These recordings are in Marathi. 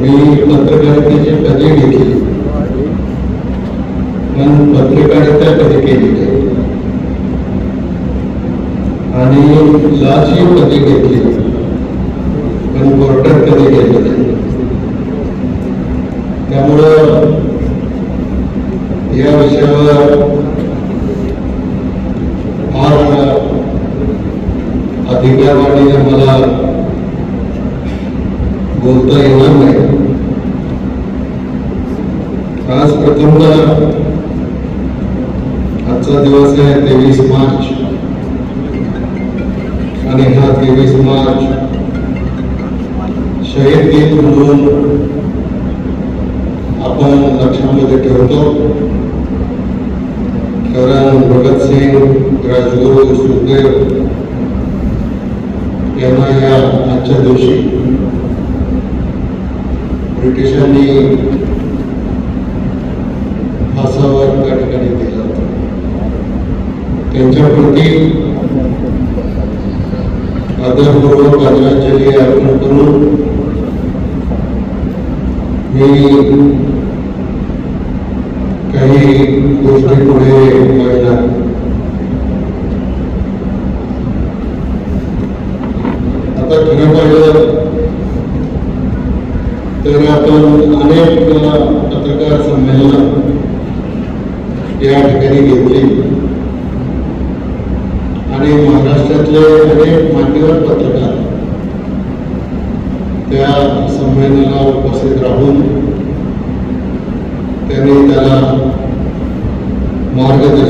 मी पत्रकारितेची पदवी घेतली पण पत्रकारिता कधी केली आणि आणि लाची पदवी घेतली पण कोर्टात कधी गेले అరుణాచలి గారు ముగ్గురు మీ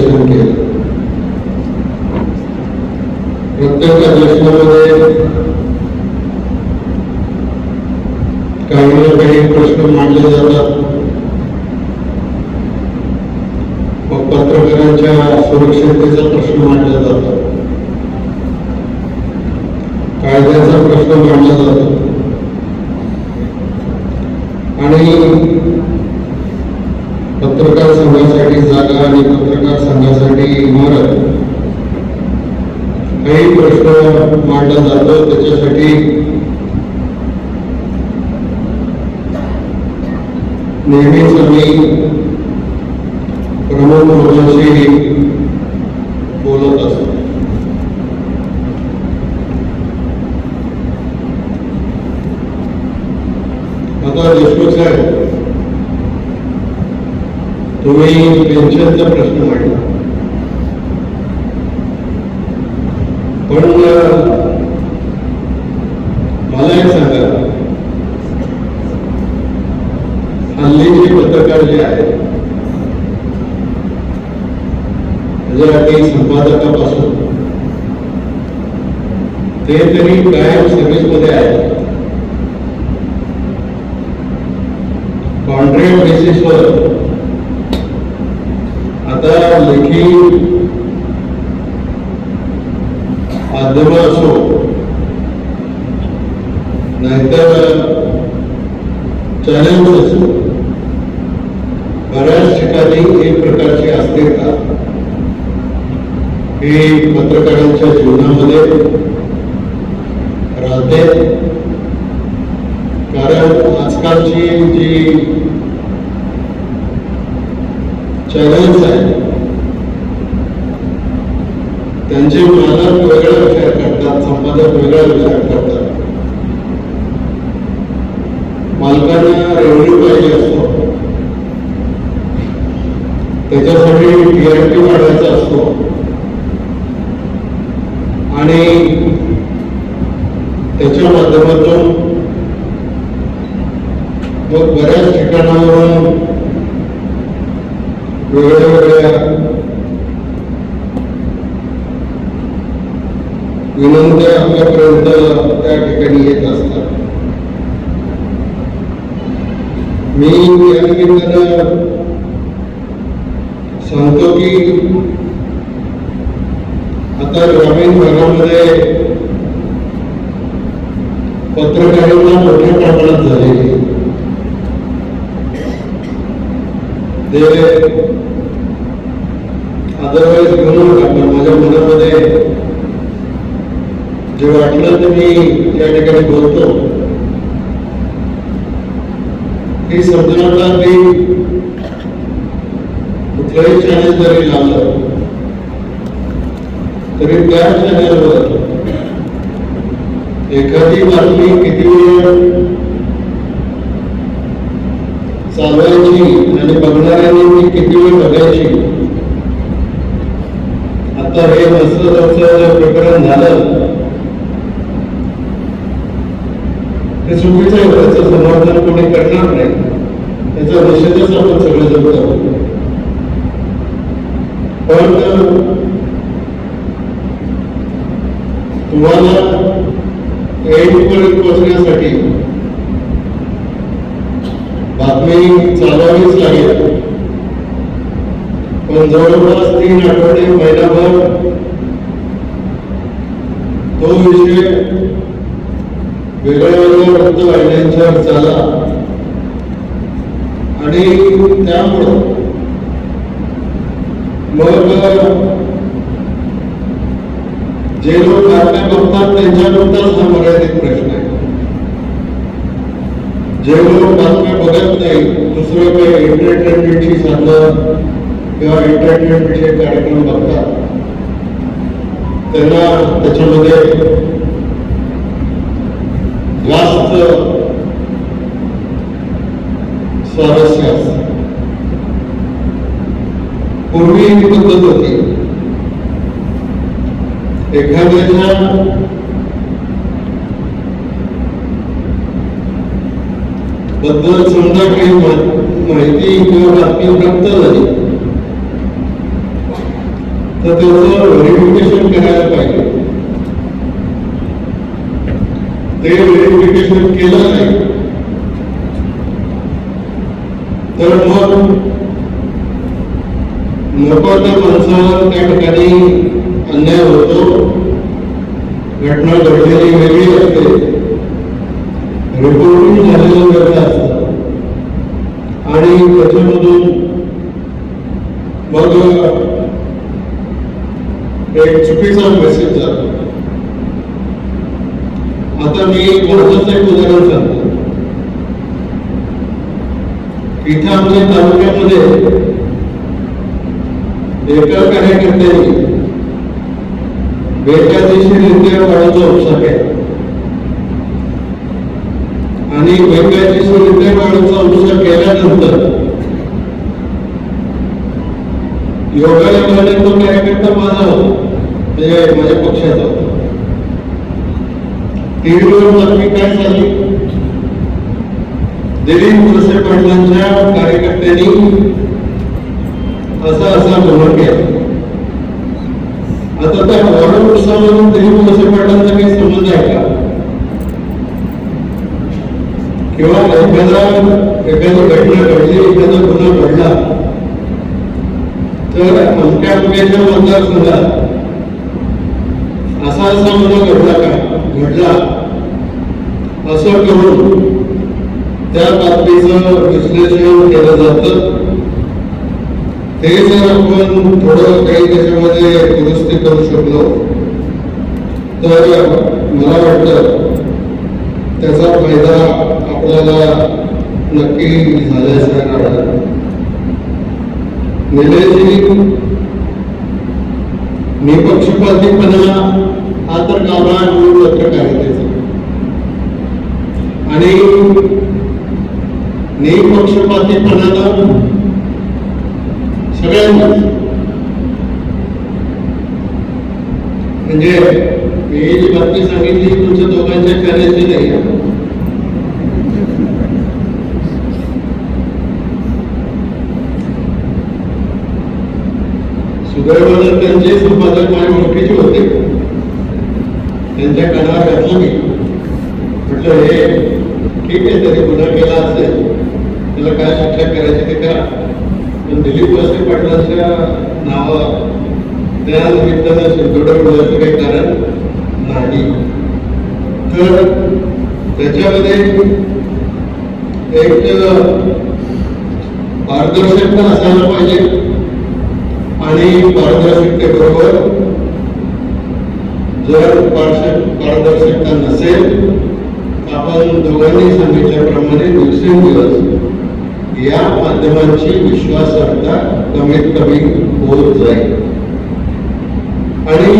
दर्शन केलं. प्रत्येक अधिवेशनामध्ये काही ना काही प्रश्न मांडले जातात मग पत्रकारांच्या सुरक्षिततेचा प्रश्न मांडला जातो कायद्याचा प्रश्न मांडला जातो आणि पत्रकार संघासाठी जागा आणि पत्रकार संघासाठी इमारत काही प्रश्न मांडला जातो त्याच्यासाठी नेहमीच आम्ही प्रमुख लोकांशी बोलत असतो आता देशमुख साहेब तुम्ही पेन्शनचा प्रश्न मांडला. पण मला एक सांगा. हल्लीचे पत्रकार जे आहेत म्हणजे संपादकापासून ते तरी कायम सर्व्हिसमध्ये आहेत. बेसिसवर आता लेखी माध्यम असो नाहीतर चॅनल्स असो बऱ्याच ठिकाणी एक प्रकारची अस्थिरता हे पत्रकारांच्या जीवनामध्ये राहते. कारण आजकालची जी चॅलेंज आहे. त्यांचे मालक वेगळा विचार करतात संपादक वेगळा विचार करतात. मालकांना रेव्हन्यू पाहिजे असतो. त्याच्यासाठी टीआरपी वाढायचा असतो. आणि त्याच्या माध्यमातून मग बऱ्याच ठिकाणावरून वेगळ्या वेगळ्या विनंत्या आपल्यापर्यंत त्या ठिकाणी येत असतात. मी या निमित्तानं सांगतो की आता ग्रामीण भागामध्ये पत्रकारांना मोठ्या प्रमाणात झालेली ते अदरवाईज म्हणून टाकलं माझ्या मनामध्ये जे वाटलं ते मी या ठिकाणी बोलतो. ही समजून मी कुठलंही चॅनल जरी लावलं तरी त्या चॅनलवर एखादी बातमी किती वेळ चालवायची आणि बघणाऱ्यांनी ती किती वेळ बघायची तर हे नसलं जे प्रकरण झालं. ते चुकीचं आहे त्याचं समर्थन कोणी करणार नाही. त्याचा निषेधच आपण सगळे जण करू पण तुम्हाला एंडपर्यंत पोहोचण्यासाठी बातमी चालवावीच लागेल. पण जवळपास तीन आठवडे महिनाभर तो विषय वेगळ्या वेगळ्या वृत्तवाहिन्यांच्यावर झाला आणि त्यामुळं मग जे लोक बातम्या बघतात त्यांच्याकरताच हा मर्यादित प्रश्न आहे. जे लोक बातम्या बघत नाही दुसरं काही एंटरटेनमेंटशी साधलं किंवा एंटरटेनमेंट विषयक कार्यक्रम बघतात त्यांना त्याच्यामध्ये जास्त स्वारस्य असतं. पूर्वी ही पद्धत होती. एखाद्याच्या बद्दल समजा काही माहिती किंवा बातमी प्राप्त झाली तर त्याचं व्हेरिफिकेशन करायला पाहिजे. ते व्हेरिफिकेशन केलं नाही. तर मग नको त्या माणसावर त्या ठिकाणी अन्याय होतो. घटना घडलेली वेगळी असते. रिपोर्टिंग झालेलं वेगळं असतं. आणि त्याच्यामधून मग एक चुकीचा मेसेज जातो आता मी महत्वाचं एक उदाहरण सांगतो. इथे आमच्या तालुक्यामध्ये एका कार्यकर्त्यांनी बेकायदेशीररित्या बाळाचा उपसा केला आणि बेकायदेशीररित्या बाळाचा उपसा केल्यानंतर योगाला म्हणे तो कार्यकर्ता माझा होता म्हणजे माझ्या पक्षाचा. होता टीव्हीवर बातमी काय झाली? दिलीप वळसे पाटलांच्या कार्यकर्त्यांनी असा असा गुन्हा केला. आता त्या वॉर्ड उत्सवामधून दिलीप वळसे पाटलांचा काही संबंध आहे का? किंवा एखादा एखादी घटना घडली एखादा गुन्हा घडला तर अमक्या अमक्याच्या मतदारसंघात असा असा गुन्हा घडला काय घडला असं करून त्या बातमीचं विश्लेषण केलं जातं ते जर आपण थोडं काही त्याच्यामध्ये दुरुस्ती करू शकलो तर मला वाटतं त्याचा फायदा आपल्याला नक्की झाल्याचा राहणार निलेजी निपक्षपातीपणा हा तर कामा मूळ पत्रकारितेचा आणि निपक्षपातीपणानं सगळ्यांना म्हणजे मी जी बातमी सांगितली तुमच्या दोघांच्या कार्याची नाही आहे. त्यांचे संपादक माझ्या ओळखीचे होते त्यांच्या कानावर घातलं मी म्हटलं हे ठीक आहे तरी गुन्हा केला असेल तुला काय शिक्षा करायची ते करा. पण दिलीप वळसे पाटलाच्या नावा त्या निमित्तानं शिरदोडे बोलायचं काही कारण नाही तर त्याच्यामध्ये एक पारदर्शक पण असायला पाहिजे. आणि पारदर्शकतेबरोबर जर पारदर्शकता नसेल आपण दोघांनी सांगितल्याप्रमाणे दिवसेंदिवस या माध्यमांची विश्वासार्हता कमीत कमी होत जाईल. आणि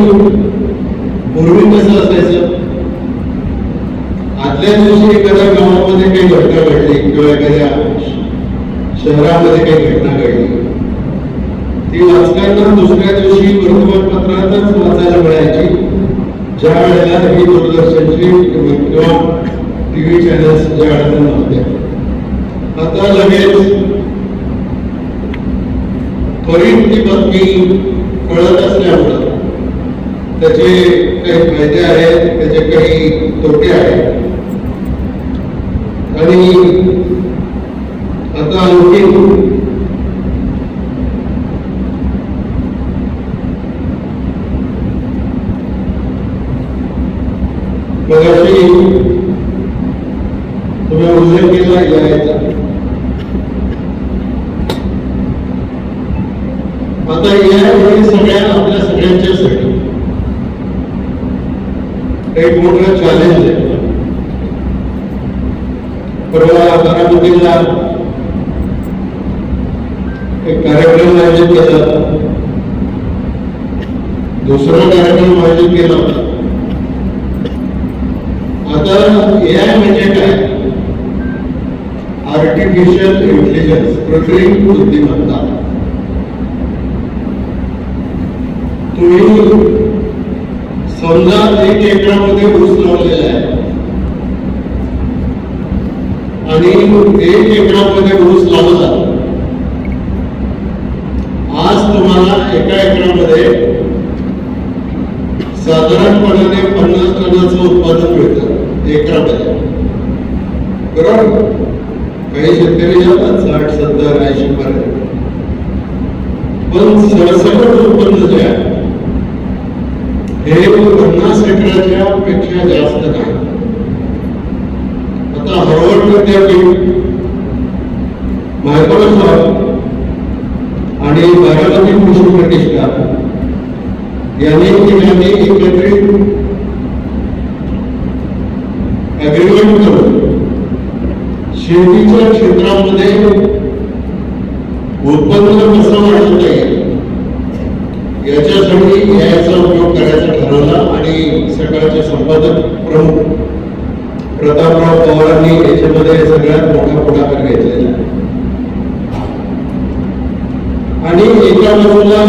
पूर्वी कसं असायचं? आदल्या दिवशी एखाद्या गावामध्ये काही घटना घडली किंवा एखाद्या शहरामध्ये काही घटना घडली. ती वाचल्यानंतर दुसऱ्या दिवशी वर्तमानपत्रातच वाचायला मिळायची. ज्या वेळेला ही दूरदर्शनची किंवा टीव्ही चॅनल्स ज्या वेळेला नव्हत्या आता लगेच त्वरित ती बातमी कळत असल्यामुळं त्याचे काही फायदे आहेत त्याचे काही तोटे आहेत. आणि आता आणखी मगाशी तुम्ही उल्लेख केला याचा आता या हे सगळ्या आपल्या सगळ्यांच्यासाठी एक मोठं चॅलेंज आहे परवा बारामतीला एक कार्यक्रम आयोजित केला होता. दुसरा कार्यक्रम आयोजित केला होता आता एआय म्हणजे काय आर्टिफिशियल इंटेलिजन्स कृत्रिम बुद्धिमत्ता तुम्ही समजा एक एकरामध्ये ऊस लावलेला आहे. आणि एक एकरामध्ये ऊस लावला. आज तुम्हाला एका एकरामध्ये साधारणपणाने पन्नास टनाचं उत्पादन मिळतं एकरामध्ये. बरोबर? काही शेतकरी जातात साठ सत्तर ऐंशी पर्यंत. पण सरसकट उत्पन्न जे आहे हे पन्नास हेक्टरच्या पेक्षा जास्त नाही. आता हार्वर्ड विद्यापीठ मायक्रोसॉफ्ट आणि बारामती कृषी प्रतिष्ठान यांनी तिघांनी एकत्रित अग्रीमेंट करून शेतीच्या क्षेत्रामध्ये उत्पन्न कसं वाढवता येईल याच्यासाठी याचा उपयोग करायचा ठरवला आणि सकाळचे संपादक प्रमुख प्रतापराव पवारांनी याच्यामध्ये सगळ्यात मोठा पुढाकार घेतलेला आहे. आणि एका बाजूला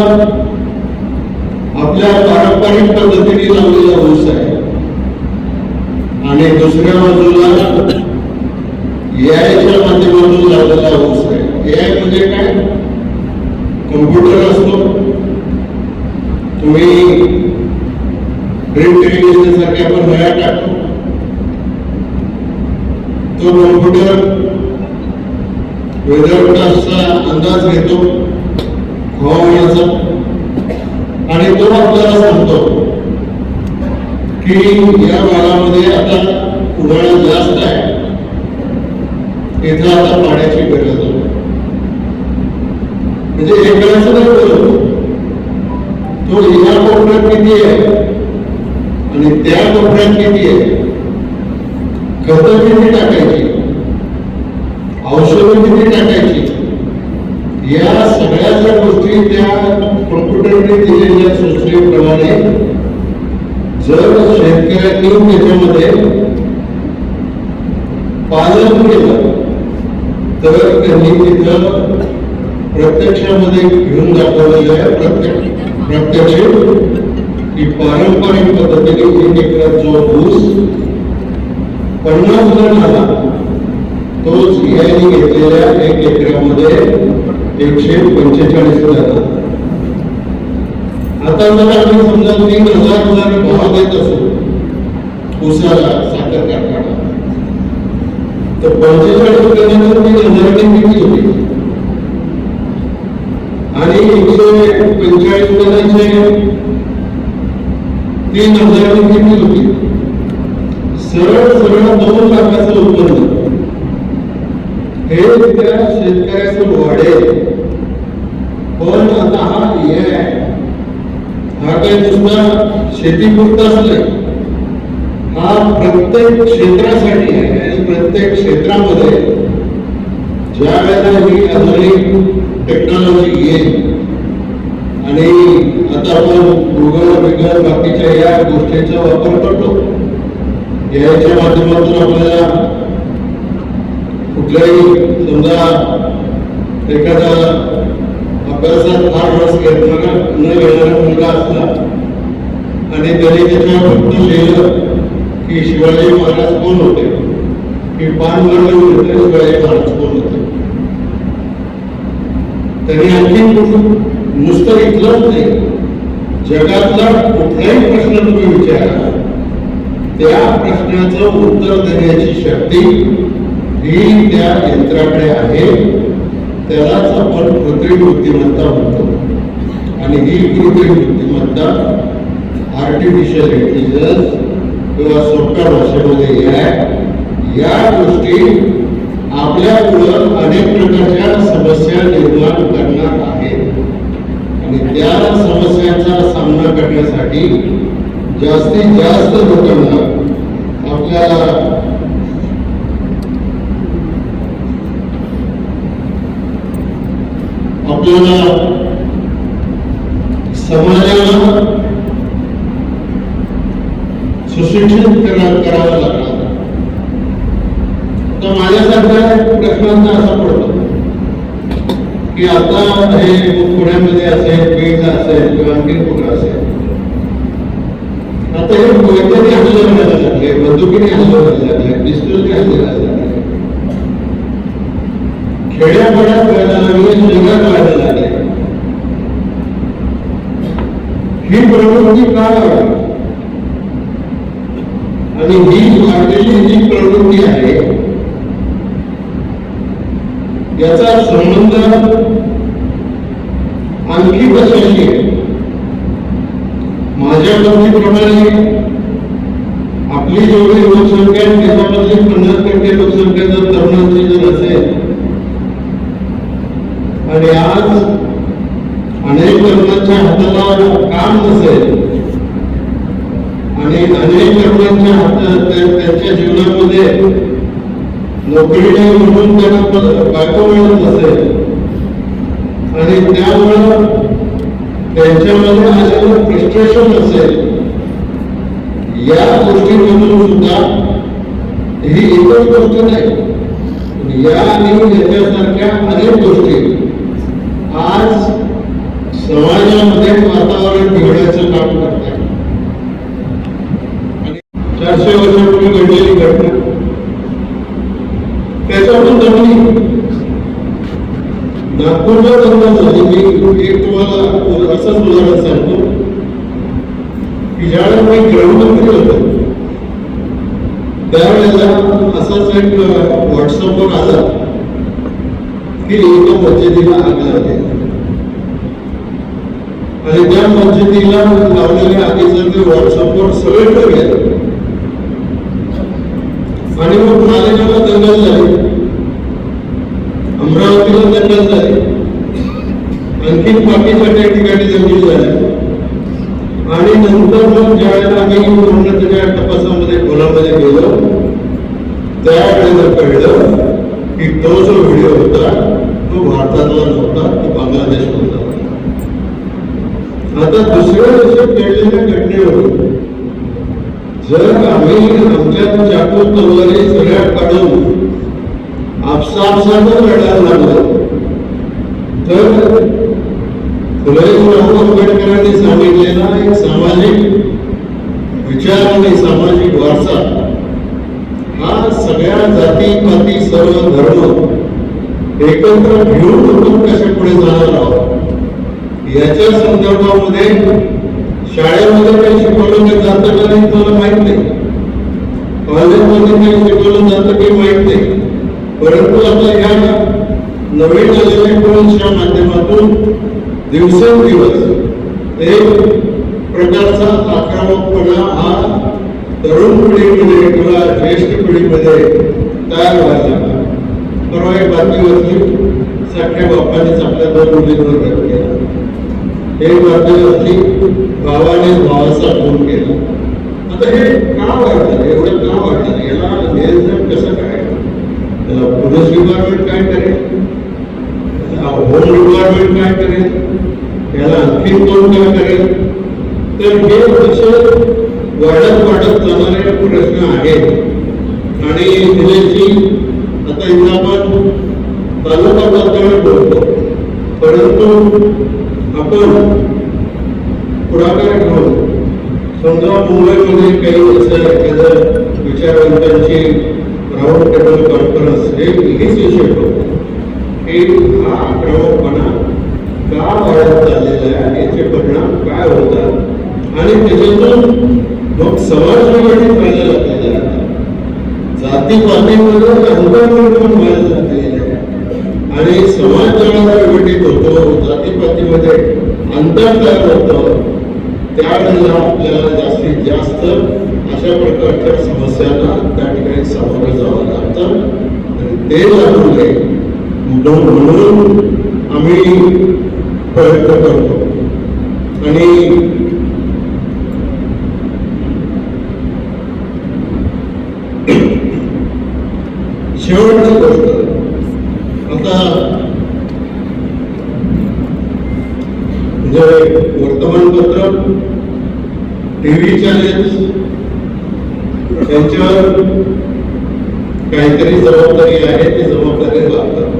आपल्या पारंपरिक पद्धतीने लावलेला ऊस आहे आणि दुसऱ्या बाजूला एआयच्या माध्यमातून लावलेला ऊस आहे एआय म्हणजे काय कम्प्युटर असतो तुम्ही प्रिंट टेलिव्हिजन आपण वया टाकतो तो कॉम्प्युटर वेदरकास्टचा अंदाज घेतो हवामानाचा आणि तो आपल्याला सांगतो की या भागामध्ये आता उन्हाळा जास्त आहे. इथं आता पाण्याची गरज आहे. म्हणजे एक वेळाचं नाही तो या कोपऱ्यात किती आहे? आणि त्या कपड्यात किती आहे खत किती टाकायची? औषधं किती टाकायची? या सगळ्या ज्या गोष्टी त्या कॉम्प्युटरने दिलेल्या सूचनेप्रमाणे जर शेतकऱ्यांनी त्याच्यामध्ये पालन केलं तर त्यांनी तिथं प्रत्यक्षामध्ये घेऊन दाखवलेलं आहे प्रत्यक्ष प्रत्यक्ष की पारंपरिक पद्धतीने एक एकरात जो ऊस पन्नास टन झाला तोच याने घेतलेल्या एक एकरामध्ये एकशे पंचेचाळीस टन आता जर आम्ही समजा तीन हजार हजार भाव देत असू ऊसाला साखर कारखाना तर पंचेचाळीस टनाचं ती नजराने विक्री होती? आणि एकशे पंचेचाळीस टनाचे तीन हजार किती होती सरळ सरळ दोन लाखाचं उत्पन्न. हे त्या शेतकऱ्याचं वाढेल पण आता हा हे हा काही नुसता शेतीपुरताच नाही. हा प्रत्येक क्षेत्रासाठी आहे. आणि प्रत्येक क्षेत्रामध्ये ज्या वेळेला ही आधुनिक टेक्नॉलॉजी येईल आणि आता आपण गुगल बिगल बाकीच्या या गोष्टींचा वापर करतो. याच्या माध्यमातून आपल्याला कुठल्याही समजा एखादा अभ्यासात फार रस घेतला न घेणारा मुलगा असला आणि त्याने त्याच्यावर फक्त लिहिलं की शिवाजी महाराज कोण होते? की पान गडवून होते शिवाजी महाराज कोण होते? त्यांनी आणखी नुसतं इथलंच नाही. जगातला कुठलाही प्रश्न तुम्ही विचारा त्या प्रश्नाचं उत्तर देण्याची शक्ती ही त्या यंत्राकडे आहे. त्यालाच आपण कृत्रिम बुद्धिमत्ता म्हणतो. आणि ही कृत्रिम बुद्धिमत्ता आर्टिफिशियल इंटेलिजन्स किंवा सोप्या भाषेमध्ये आहे या गोष्टी आपल्यापुढं अनेक प्रकारच्या समस्या निर्माण करणार आहेत. आणि त्या समस्यांचा सामना करण्यासाठी जास्तीत जास्त लोकांना आपल्याला आपल्याला समाजाला सुशिक्षित करावं लागणार तर माझ्यासारख्या प्रश्नांचा असा पडतो. की आता हे पुण्यामध्ये असेल बीड असेल किंवा आणखी कुठं असेल. आता हे वैद्यकीय हल्ले करायला लागले बंदुकीने हल्ले करायला लागले पिस्तूलने हल्ले करायला लागले. खेड्यापाड्यात व्हायला लागले शहरात व्हायला लागले. ही प्रवृत्ती का आणि ही वाढलेली जी प्रवृत्ती आहे याचा संबंध आणखी कशाशी आहे? माझ्या मतेप्रमाणे आपली जेवढी लोकसंख्या आहे त्याच्यामधली पन्नास टक्के लोकसंख्या जर तरुणांची जर असेल आणि आज अनेक तरुणांच्या हाताला काम नसेल आणि अनेक तरुणांच्या हातात त्यांच्या जीवनामध्ये नोकरीने म्हणून त्यांना बायको मिळत नसेल आणि त्यामुळं त्यांच्यामध्ये आलेलं फ्रस्ट्रेशन असेल या गोष्टीमधून सुद्धा ही एकच गोष्ट नाही. या आणि याच्यासारख्या अनेक गोष्टी आज समाजामध्ये वातावरण बिघडायचं काम करतात आणि चारशे वर्षापूर्वी घडलेली घटना त्याच्यावरून जमिनी नागपूरला दंगल झाली मी एक तुम्हाला असंच उदाहरण सांगतो की ज्यावेळेला मी गृहमंत्री होतो त्यावेळेला असाच एक व्हॉट्सअपवर आला की एका मस्जिदीला आग लागली. आणि त्या मस्जिदीला लावलेल्या आगीचं ते व्हॉट्सअपवर सगळीकडे गेलं आणि मग मालेगावला दंगल झाली अमरावतीला दंगल आहे? आणखी पाठीसाठी या ठिकाणी जमलेलं आहे. आणि नंतर मग ज्यावेळेला आम्ही पूर्ण त्याच्या तपासामध्ये खोलामध्ये गेलो त्यावेळेला कळलं की तो जो व्हिडिओ होता तो भारतातला नव्हता तो बांगलादेश होता. आता दुसऱ्या दिवशी घडलेल्या घटनेवर जर आम्ही आमच्या चाकू तलवारी सगळ्या काढून आपसापसातच लढायला लागलो तर फुलेराव आंबेडकरांनी सांगितलेला एक सामाजिक विचार आणि सामाजिक वारसा. हा सगळ्या जाती पाती सर्व धर्म एकत्र घेऊन आपण कशा पुढे जाणार आहोत? याच्या संदर्भामध्ये शाळेमध्ये काही शिकवलं जातं का नाही तुम्हाला माहीत नाही. कॉलेजमध्ये काही शिकवलं जातं काही माहीत नाही. परंतु आता ह्या नवीन आलेल्या कोर्सच्या माध्यमातून दिवसेंदिवस एक प्रकारचा आक्रमकपणा हा तरुण पिढीमध्ये किंवा ज्येष्ठ पिढीमध्ये तयार व्हायला लागला. परवा एक बातमी वाचली. साठ्या बापानेच आपल्या दोन मुलींवर घात केला. हे बातमी वाचली. भावाने भावाचा फोन केला. आता हे का वाढणार एवढं का वाढणार याला नियंत्रण कसं काय? पोलीस डिपार्टमेंट काय करेल? होम डिपार्टमेंट काय करेल? याला आणखी कोण काय करेल? तर हे पक्ष वाढत वाढत जाणारे प्रश्न आहेत. आणि जिल्ह्याची आता इथं तालुका पातळीवर बोलतो. परंतु आपण पुढाकार घेऊन समजा मुंबईमध्ये काही असं एखादं विचारवंतांची राहुल टेबल कॉन्फरन्स हे विषय होतो की हा आक्रमकपणा का वाढत चाललेला आहे याचे परिणाम काय होतात? आणि त्याच्यातून मग समाज विघटित व्हायला लागलेला आहे जाती पातळीमध्ये अंतर निर्माण व्हायला लागलेले आहे. आणि समाज जेव्हा विघटित होतो जातीपातीमध्ये अंतर तयार होतं त्यावेळेला आपल्याला जास्तीत जास्त अशा प्रकारच्या समस्यांना त्या ठिकाणी सामोरं जावं लागतं. आणि ते लागू म्हणून म्हणून आम्ही प्रयत्न करतो. आणि शेवटची गोष्ट. आता म्हणजे वर्तमानपत्र टीव्ही चॅनेल्स त्यांच्यावर काहीतरी जबाबदारी आहे ती जबाबदारी लागतात.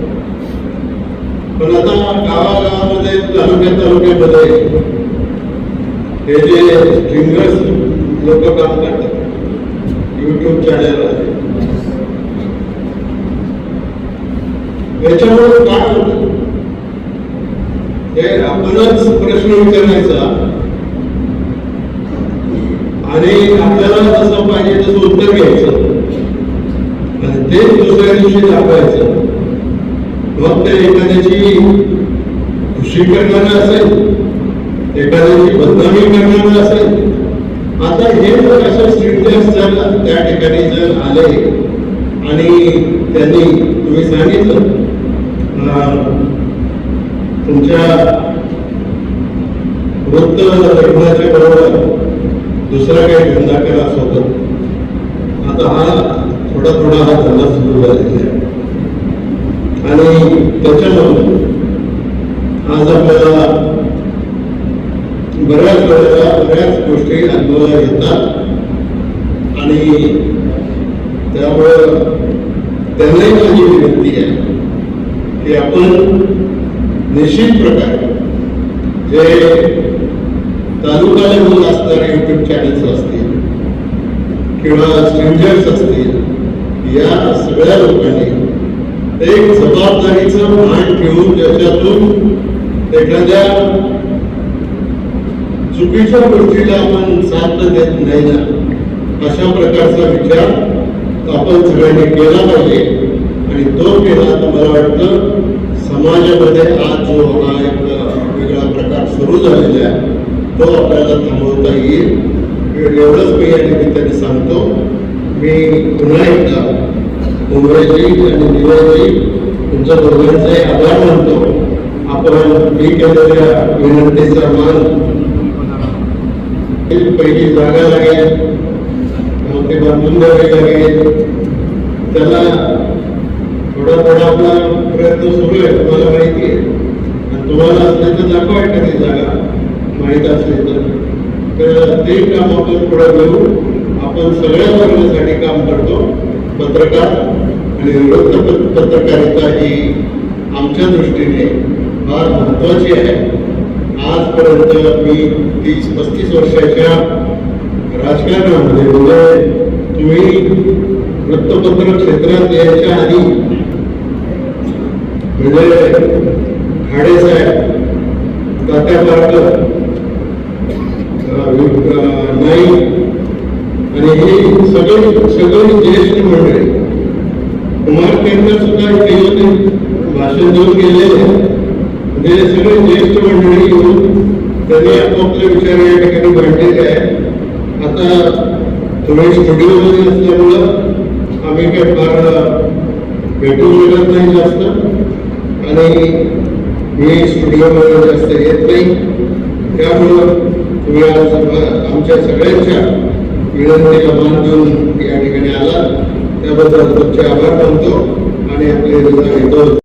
पण आता गावागावामध्ये तालुक्या तालुक्यामध्ये हे जे स्ट्रिंगर्स लोक काम करतात युट्यूब चॅनल आहे याच्यामुळे काय होतं? हे आपणच प्रश्न विचारायचा. आणि आपल्याला जसं पाहिजे तसं उत्तर घ्यायचं. आणि ते दुसऱ्या दिवशी दाखवायचं. मग ते एखाद्याची खुशी करणारं असेल एखाद्याची बदनामी करणारं असेल आता हे जर अशा स्ट्रिक्टनेस जर त्या ठिकाणी जर आले आणि त्यांनी तुम्ही सांगितलं तुमच्या वृत्त लग्नाच्या बरोबर दुसरा काही धंदा करा सोबत. आता हा थोडा थोडा हा धंदा सुरू झालेला आणि त्याच्यानंतर आज आपल्याला बऱ्याच वेळेला बऱ्याच गोष्टी अनुभवायला येतात. आणि त्यामुळं त्यांनाही माझी विनंती आहे की आपण निश्चित प्रकारे जे तालुका लेवल असणारे युट्यूब चॅनल्स असतील किंवा स्ट्रेंजर्स असतील या सगळ्या लोकांनी एक जबाबदारीचं भान ठेवून त्याच्यातून एखाद्या चुकीच्या गोष्टीला आपण साथ देत नाही ना अशा प्रकारचा विचार आपण सगळ्यांनी केला पाहिजे. आणि तो केला तर मला वाटतं समाजामध्ये आज जो हा एक वेगळा प्रकार सुरू झालेला आहे तो आपल्याला थांबवता येईल. एवढंच मी या निमित्ताने सांगतो. मी पुन्हा एकदा मुंबईची आणि दिवाळीची तुमच्या दोघांचे आभार मानतो. आपण मी केलेल्या विनंतीचा मान पहिली जागा लागेल मग ते बांधून द्यावे लागेल. त्याला थोडा थोडा आपला प्रयत्न सुरू आहे तुम्हाला माहिती आहे. आणि तुम्हाला असले तर दाखवा एखादी जागा माहीत असली तर. तर ते काम आपण पुढे घेऊ आपण सगळ्या वर्गासाठी काम करतो. पत्रकार आणि वृत्त पत्रकारिता ही आमच्या दृष्टीने फार महत्वाची आहे. आजपर्यंत मी तीस पस्तीस वर्षाच्या राजकारणामध्ये म्हणजे तुम्ही वृत्तपत्र क्षेत्रात यायच्या आधी म्हणजे खाडेसाहेब तात्या पारकर नाही नाईक आणि हे सगळे सगळे ज्येष्ठ मंडळी कुमार केंद्र सुद्धा इथे येऊन भाषण देऊन गेलेले म्हणजे सगळे ज्येष्ठ मंडळी येऊन त्यांनी आपापले विचार या ठिकाणी मांडलेले आहे आता थोडे स्टुडिओमध्ये असल्यामुळं आम्ही काय फार भेटू शकत नाही जास्त. आणि मी स्टुडिओमध्ये जास्त येत नाही. त्यामुळं तुम्ही आज आमच्या सगळ्यांच्या विनंतीला मान देऊन या ठिकाणी आला. त्याबद्दल तुमचे आभार मानतो आणि आपले हृदय